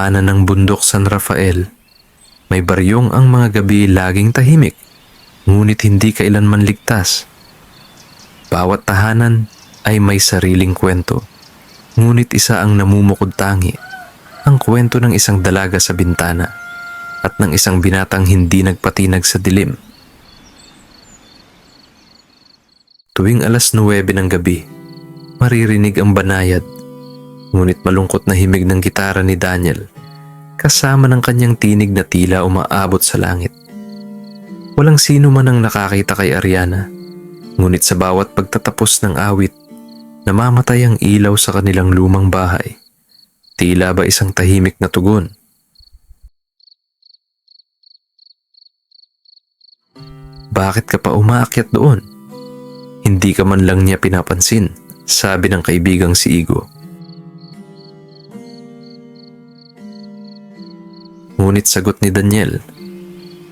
daanan ng bundok San Rafael, may baryong ang mga gabi laging tahimik, ngunit hindi kailanman ligtas. Bawat tahanan ay may sariling kwento, ngunit isa ang namumukod tangi, ang kwento ng isang dalaga sa bintana at ng isang binatang hindi nagpatinag sa dilim. Tuwing alas 9 ng gabi, maririnig ang banayad, ngunit malungkot na himig ng gitara ni Daniel kasama ng kanyang tinig na tila umaabot sa langit. Walang sino man ang nakakita kay Ariana, ngunit sa bawat pagtatapos ng awit, namamatay ang ilaw sa kanilang lumang bahay. Tila ba isang tahimik na tugon? Bakit ka pa umaakyat doon? Hindi ka man lang niya pinapansin, sabi ng kaibigang si Igo. Ngunit sagot ni Daniel,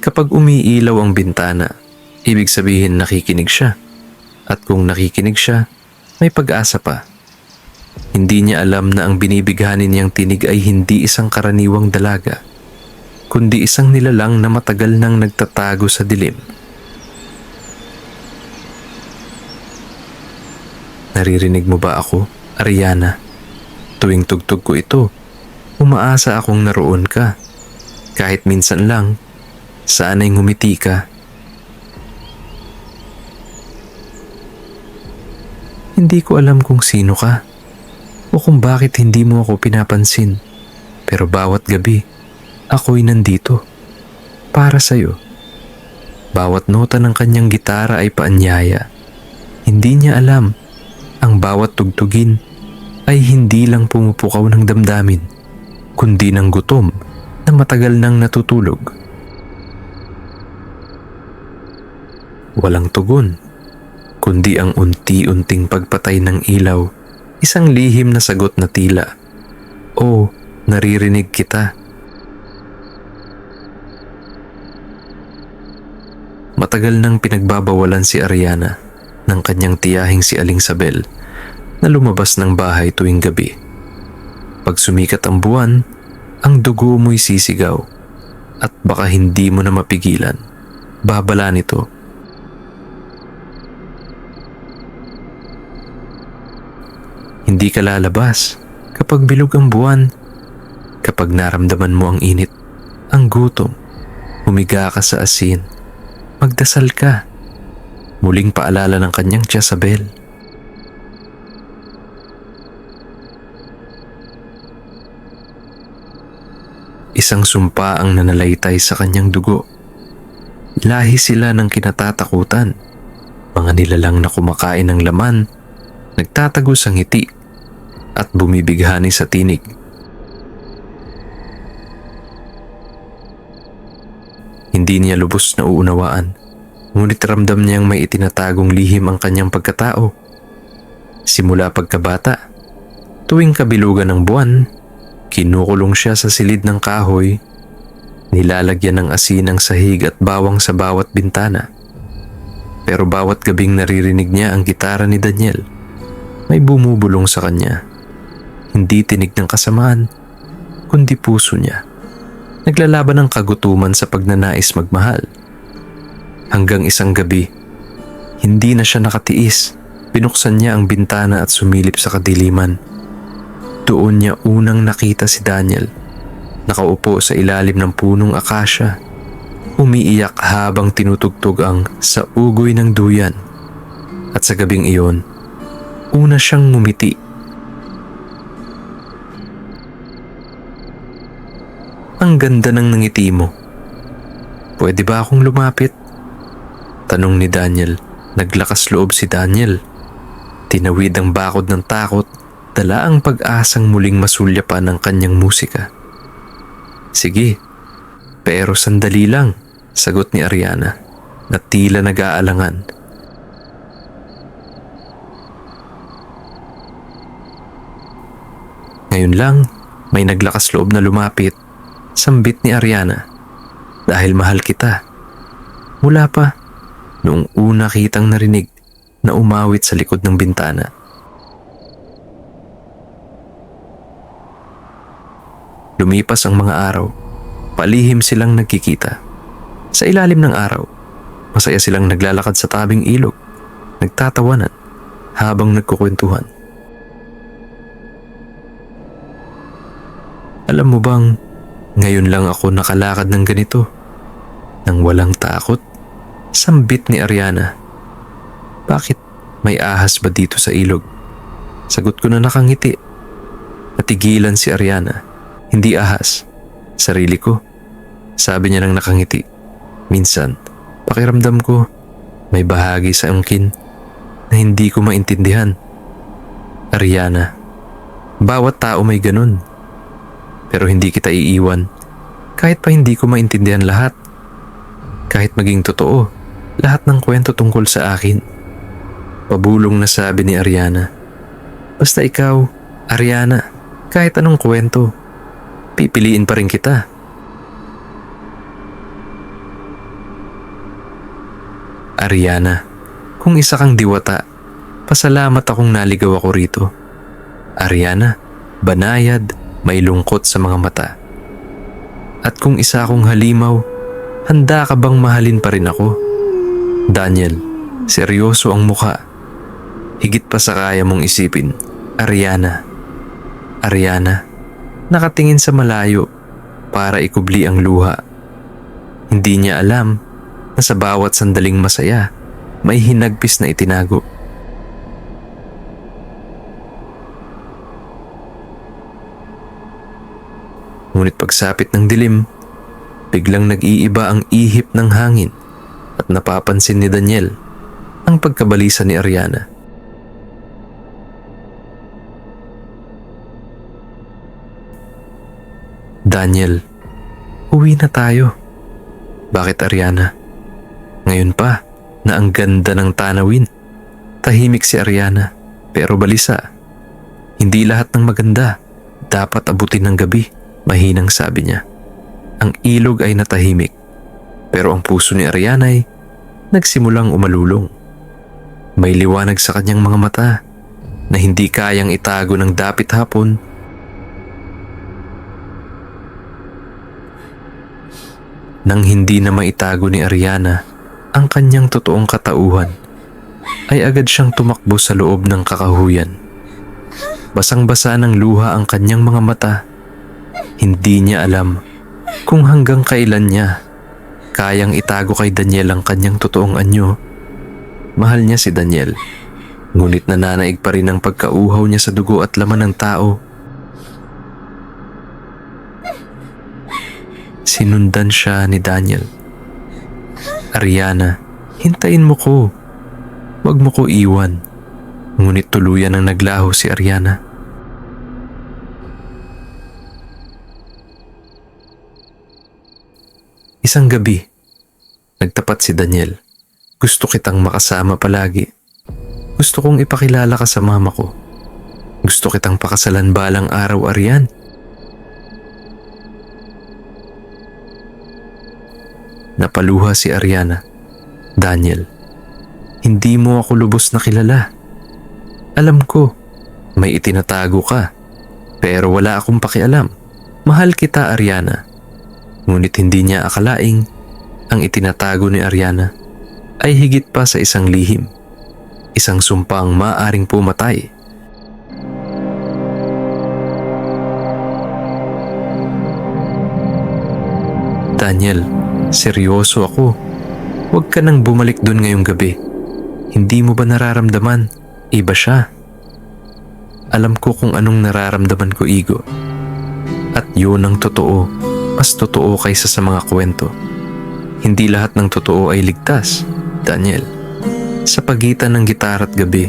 kapag umiilaw ang bintana, ibig sabihin nakikinig siya. At kung nakikinig siya, may pag-asa pa. Hindi niya alam na ang binibighanin niyang tinig ay hindi isang karaniwang dalaga, kundi isang nilalang na matagal nang nagtatago sa dilim. Naririnig mo ba ako, Ariana? Tuwing tugtog ko ito, umaasa akong naroon ka. Kahit minsan lang, sana'y ngumiti ka. Hindi ko alam kung sino ka o kung bakit hindi mo ako pinapansin. Pero bawat gabi, ako'y nandito. Para sa'yo. Bawat nota ng kanyang gitara ay paanyaya. Hindi niya alam, ang bawat tugtugin ay hindi lang pumupukaw ng damdamin, kundi ng gutom na matagal nang natutulog. Walang tugon kundi ang unti-unting pagpatay ng ilaw, isang lihim na sagot na tila, O, naririnig kita. Matagal nang pinagbabawalan si Ariana ng kanyang tiyahing si Aling Sabel na lumabas ng bahay tuwing gabi. Pag sumikat ang buwan, ang dugo mo'y sisigaw at baka hindi mo na mapigilan. Babala nito Hindi ka lalabas kapag bilog ang buwan, kapag naramdaman mo ang init, ang gutom, humiga ka sa asin, magdasal ka. Muling paalala ng kanyang Jezabel. Isang sumpa ang nanalaitay sa kanyang dugo. Lahi sila ng kinatatakutan. Mga nilalang na kumakain ng laman, nagtatagos ang ngiti at bumibighani sa tinig. Hindi niya lubos na uunawaan, ngunit ramdam niyang may itinatagong lihim ang kanyang pagkatao. Simula pagkabata, tuwing kabilugan ng buwan, kinukulong siya sa silid ng kahoy, nilalagyan ng asin ang sahig at bawang sa bawat bintana. Pero bawat gabing naririnig niya ang gitara ni Daniel, may bumubulong sa kanya hindi tinig ng kasamaan, kundi puso niya. Naglalaban ng kagutuman sa pagnanais magmahal. Hanggang isang gabi, hindi na siya nakatiis. Binuksan niya ang bintana at sumilip sa kadiliman. Doon niya unang nakita si Daniel. Nakaupo sa ilalim ng punong akasya. Umiiyak habang tinutugtog ang sa ugoy ng duyan. At sa gabing iyon, una siyang ngumiti Ang ganda ng nangiti mo. Pwede ba akong lumapit? Tanong ni Daniel. Naglakas loob si Daniel. Tinawid ang bakod ng takot, dala ang pag-asang muling masulya pa ng kanyang musika. Sige, pero sandali lang, sagot ni Ariana na tila nag-aalangan. Ngayon lang, may naglakas loob na lumapit sambit ni Ariana. Dahil mahal kita. Mula pa, noong una kitang narinig na umawit sa likod ng bintana. Lumipas ang mga araw. Palihim silang nagkikita. Sa ilalim ng araw, masaya silang naglalakad sa tabing ilog, nagtatawanan habang nagkukwentuhan. Alam mo bang, ngayon lang ako nakalakad ng ganito. Nang walang takot, sambit ni Ariana. Bakit may ahas ba dito sa ilog? Sagot ko na nakangiti. Natigilan si Ariana. Hindi ahas. Sarili ko. Sabi niya nang nakangiti. Minsan, pakiramdam ko may bahagi sa angkin na hindi ko maintindihan. Ariana, bawat tao may ganun. Pero hindi kita iiwan kahit pa hindi ko maintindihan lahat. Kahit maging totoo, lahat ng kwento tungkol sa akin. Pabulong na sabi ni Ariana. Basta ikaw, Ariana, kahit anong kwento, pipiliin pa rin kita. Ariana, kung isa kang diwata, pasalamat akong naligaw ako rito. Ariana, banayad, may lungkot sa mga mata. At kung isa akong halimaw, handa ka bang mahalin pa rin ako? Daniel, seryoso ang muka. Higit pa sa kaya mong isipin, Ariana. Ariana, nakatingin sa malayo para ikubli ang luha. Hindi niya alam na sa bawat sandaling masaya, may hinagpis na itinago. Ngunit pagsapit ng dilim, biglang nag-iiba ang ihip ng hangin at napapansin ni Daniel ang pagkabalisa ni Ariana. Daniel, uwi na tayo. Bakit Ariana? Ngayon pa na ang ganda ng tanawin. Tahimik si Ariana pero balisa. Hindi lahat ng maganda dapat abutin ng gabi, mahinang sabi niya. Ang ilog ay natahimik pero ang puso ni Ariana ay nagsimulang umalulong. May liwanag sa kanyang mga mata na hindi kayang itago ng dapit hapon Nang hindi na maitago ni Ariana ang kanyang totoong katauhan, ay agad siyang tumakbo sa loob ng kakahuyan. Basang-basa ng luha ang kanyang mga mata. Hindi niya alam kung hanggang kailan niya kayang itago kay Daniel ang kanyang totoong anyo. Mahal niya si Daniel, ngunit nananaig pa rin ang pagkauhaw niya sa dugo at laman ng tao Sinundan siya ni Daniel. Ariana, hintayin mo ko. Huwag mo ko iwan. Ngunit tuluyan ang naglaho si Ariana. Isang gabi, nagtapat si Daniel. Gusto kitang makasama palagi. Gusto kong ipakilala ka sa mama ko. Gusto kitang pakasalan balang araw, Arian. Napaluha si Ariana. Daniel, hindi mo ako lubos na kilala. Alam ko, may itinatago ka. Pero wala akong pakialam. Mahal kita, Ariana. Ngunit hindi niya akalaing ang itinatago ni Ariana ay higit pa sa isang lihim. Isang sumpang maaring pumatay. Daniel, seryoso ako. Huwag ka nang bumalik dun ngayong gabi. Hindi mo ba nararamdaman? Iba siya. Alam ko kung anong nararamdaman ko, Igo. At yun ang totoo. Mas totoo kaysa sa mga kwento. Hindi lahat ng totoo ay ligtas, Daniel. Sa pagitan ng gitara at gabi,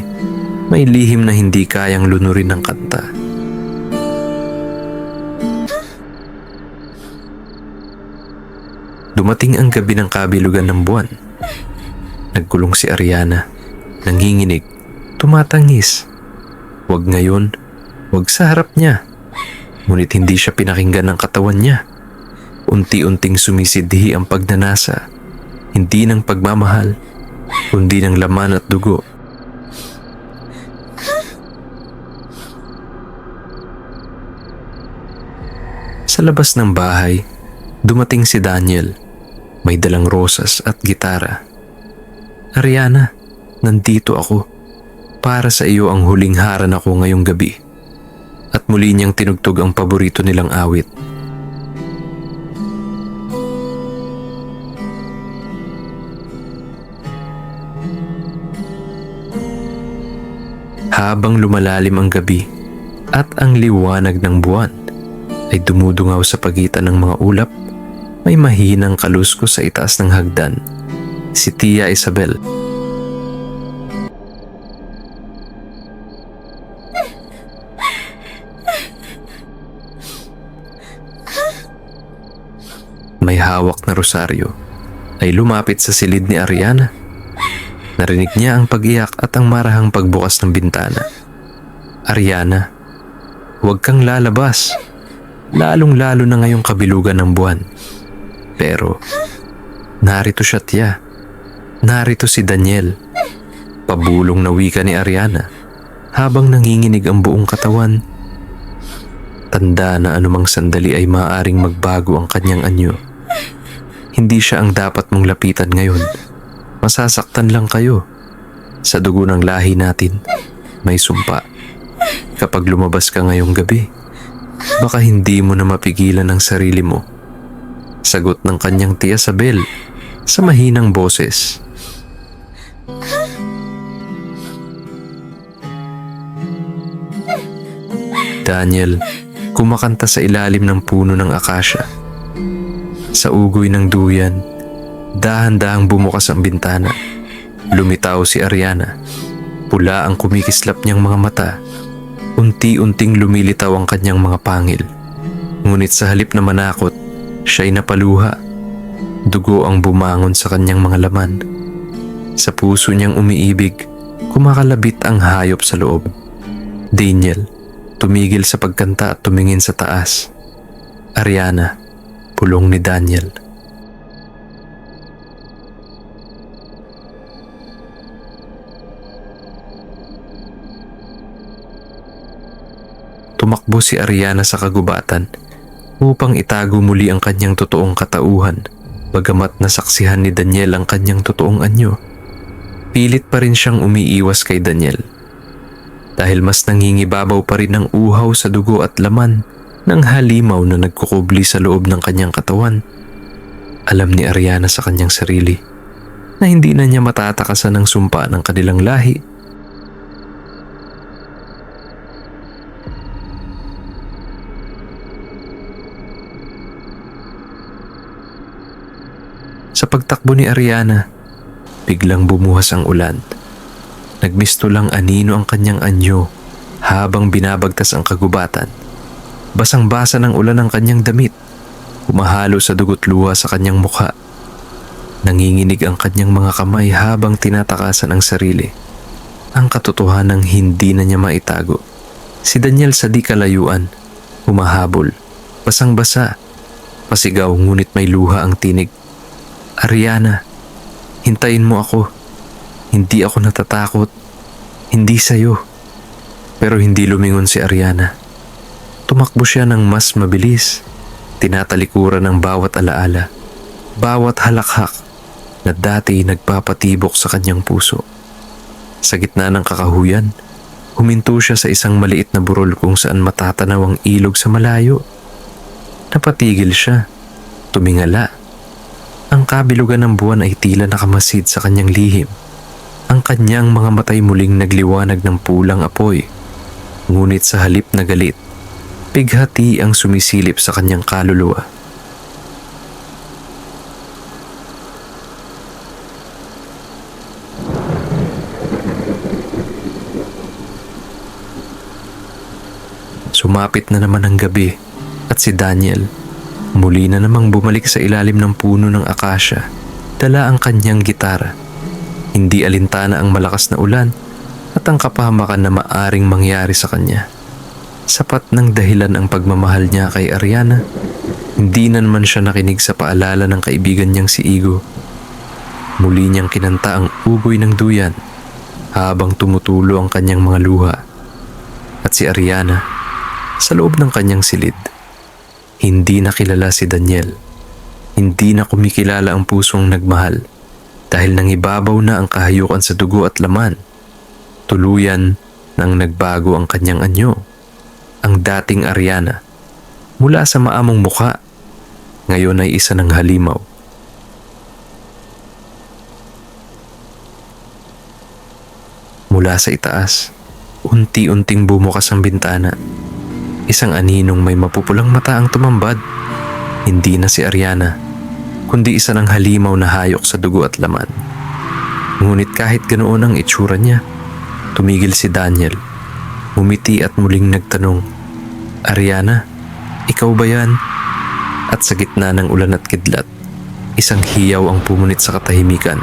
may lihim na hindi kayang lunurin ng kanta. Dumating ang gabi ng kabilugan ng buwan. Nagkulong si Ariana. Nanginginig. Tumatangis. Huwag ngayon. Huwag sa harap niya. Ngunit hindi siya pinakinggan ng katawan niya. Unti-unting sumisidhi ang pagnanasa. Hindi ng pagmamahal, kundi ng laman at dugo. Sa labas ng bahay, dumating si Daniel. May dalang rosas at gitara. Ariana, nandito ako. Para sa iyo ang huling haran ako ngayong gabi. At muli niyang tinugtog ang paborito nilang awit. Habang lumalalim ang gabi at ang liwanag ng buwan ay dumudungaw sa pagitan ng mga ulap, may mahinang kalusko sa itaas ng hagdan. Si Tia Isabel. May hawak na rosaryo ay lumapit sa silid ni Ariana. Narinig niya ang pag-iyak at ang marahang pagbukas ng bintana. Ariana, huwag kang lalabas. Lalong-lalo na ngayong kabilugan ng buwan. Pero, narito siya tiya. Narito si Daniel. Pabulong na wika ni Ariana habang nanginginig ang buong katawan. Tanda na anumang sandali ay maaaring magbago ang kanyang anyo. Hindi siya ang dapat mong lapitan ngayon. Masasaktan lang kayo. Sa dugo ng lahi natin, may sumpa. Kapag lumabas ka ngayong gabi, baka hindi mo na mapigilan ang sarili mo. Sagot ng kanyang tiya Sabel sa mahinang boses. Daniel, kumakanta sa ilalim ng puno ng akasya. Sa ugoy ng duyan, dahan-dahang bumukas ang bintana. Lumitaw si Ariana. Pula ang kumikislap niyang mga mata. Unti-unting lumilitaw ang kanyang mga pangil. Ngunit sa halip na manakot, siya'y napaluha. Dugo ang bumangon sa kanyang mga laman. Sa puso niyang umiibig, kumakalabit ang hayop sa loob. Daniel, tumigil sa pagkanta at tumingin sa taas. Ariana, pulong ni Daniel. Tumakbo si Ariana sa kagubatan upang itago muli ang kanyang totoong katauhan. Bagamat nasaksihan ni Daniel ang kanyang totoong anyo, pilit pa rin siyang umiiwas kay Daniel. Dahil mas nangingibabaw pa rin ang uhaw sa dugo at laman ng halimaw na nagkukubli sa loob ng kanyang katawan. Alam ni Ariana sa kanyang sarili na hindi na niya matatakasan ang sumpa ng kanilang lahi Sa pagtakbo ni Ariana, biglang bumuhas ang ulan. Nagmisto lang anino ang kanyang anyo habang binabagtas ang kagubatan. Basang-basa ng ulan ang kanyang damit. Humahalo sa dugot luha sa kanyang mukha. Nanginginig ang kanyang mga kamay habang tinatakasan ang sarili. Ang katotohanang hindi na niya maitago. Si Daniel sa di kalayuan, humahabol, basang-basa, pasigaw ngunit may luha ang tinig. Ariana, hintayin mo ako. Hindi ako natatakot. Hindi sa'yo. Pero hindi lumingon si Ariana. Tumakbo siya ng mas mabilis. Tinatalikuran ng bawat alaala. Bawat halakhak na dati nagpapatibok sa kanyang puso. Sa gitna ng kakahuyan, huminto siya sa isang maliit na burol kung saan matatanaw ang ilog sa malayo. Napatigil siya. Tumingala. Ang kabilugan ng buwan ay tila nakamasid sa kanyang lihim. Ang kanyang mga matay muling nagliwanag ng pulang apoy. Ngunit sa halip na galit, pighati ang sumisilip sa kanyang kaluluwa. Sumapit na naman ang gabi at si Daniel muli na namang bumalik sa ilalim ng puno ng akasya. Dala ang kanyang gitara. Hindi alintana ang malakas na ulan at ang kapahamakan na maaring mangyari sa kanya. Sapat ng dahilan ang pagmamahal niya kay Ariana. Hindi na naman siya nakinig sa paalala ng kaibigan niyang si Igo. Muli niyang kinanta ang ugoy ng duyan habang tumutulo ang kanyang mga luha. At si Ariana sa loob ng kanyang silid Hindi na kilala si Daniel. Hindi na kumikilala ang pusong nagmahal dahil nangibabaw na ang kahayukan sa dugo at laman. Tuluyan nang nagbago ang kanyang anyo. Ang dating Ariana mula sa maamong muka ngayon ay isa ng halimaw. Mula sa itaas, unti-unting bumukas ang bintana. Isang aninong may mapupulang mata ang tumambad. Hindi na si Ariana, kundi isa ng halimaw na hayok sa dugo at laman. Ngunit kahit ganoon ang itsura niya, tumigil si Daniel. Umiti at muling nagtanong, Ariana, ikaw ba yan? At sa gitna ng ulan at kidlat, isang hiyaw ang pumunit sa katahimikan.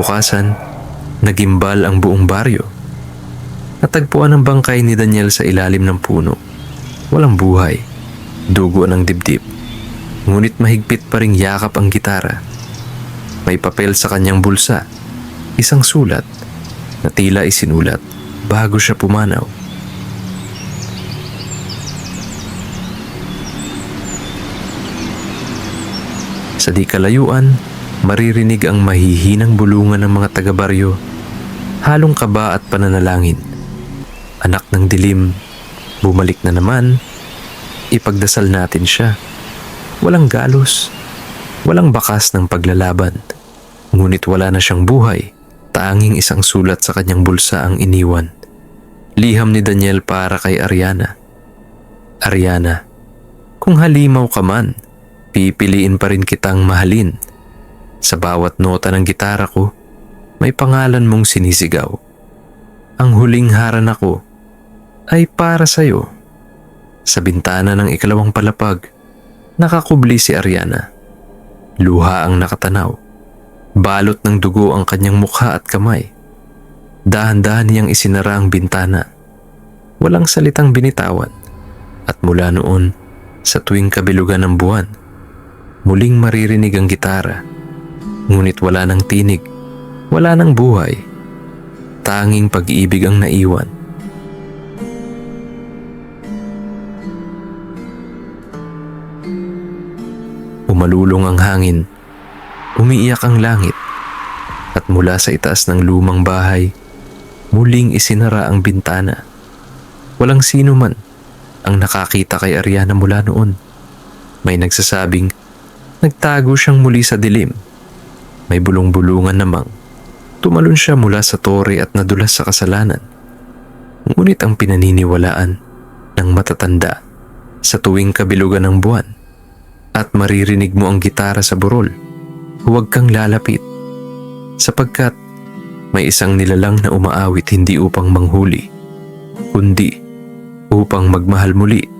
Kinabukasan, nagimbal ang buong baryo. Natagpuan ang bangkay ni Daniel sa ilalim ng puno. Walang buhay, dugo ng dibdib. Ngunit mahigpit pa ring yakap ang gitara. May papel sa kanyang bulsa, isang sulat na tila isinulat bago siya pumanaw. Sa di kalayuan, maririnig ang mahihinang bulungan ng mga taga-baryo, halong kaba at pananalangin. Anak ng dilim, bumalik na naman, ipagdasal natin siya. Walang galos, walang bakas ng paglalaban. Ngunit wala na siyang buhay, tanging isang sulat sa kanyang bulsa ang iniwan. Liham ni Daniel para kay Ariana. Ariana, kung halimaw ka man, pipiliin pa rin kitang mahalin. Sa bawat nota ng gitara ko, may pangalan mong sinisigaw. Ang huling haran ako ay para sa'yo. Sa bintana ng ikalawang palapag, nakakubli si Ariana. Luha ang nakatanaw. Balot ng dugo ang kanyang mukha at kamay. Dahan-dahan niyang isinara ang bintana. Walang salitang binitawan. At mula noon, sa tuwing kabilugan ng buwan, muling maririnig ang gitara. Ngunit wala ng tinig, wala ng buhay. Tanging pag-ibig ang naiwan. Umalulong ang hangin, umiiyak ang langit, at mula sa itaas ng lumang bahay, muling isinara ang bintana. Walang sino man ang nakakita kay Ariana mula noon. May nagsasabing nagtago siyang muli sa dilim. May bulong-bulungan namang tumalon siya mula sa tore at nadulas sa kasalanan. Ngunit ang pinaniniwalaan ng matatanda sa tuwing kabilugan ng buwan at maririnig mo ang gitara sa burol, huwag kang lalapit sapagkat may isang nilalang na umaawit hindi upang manghuli, kundi upang magmahal muli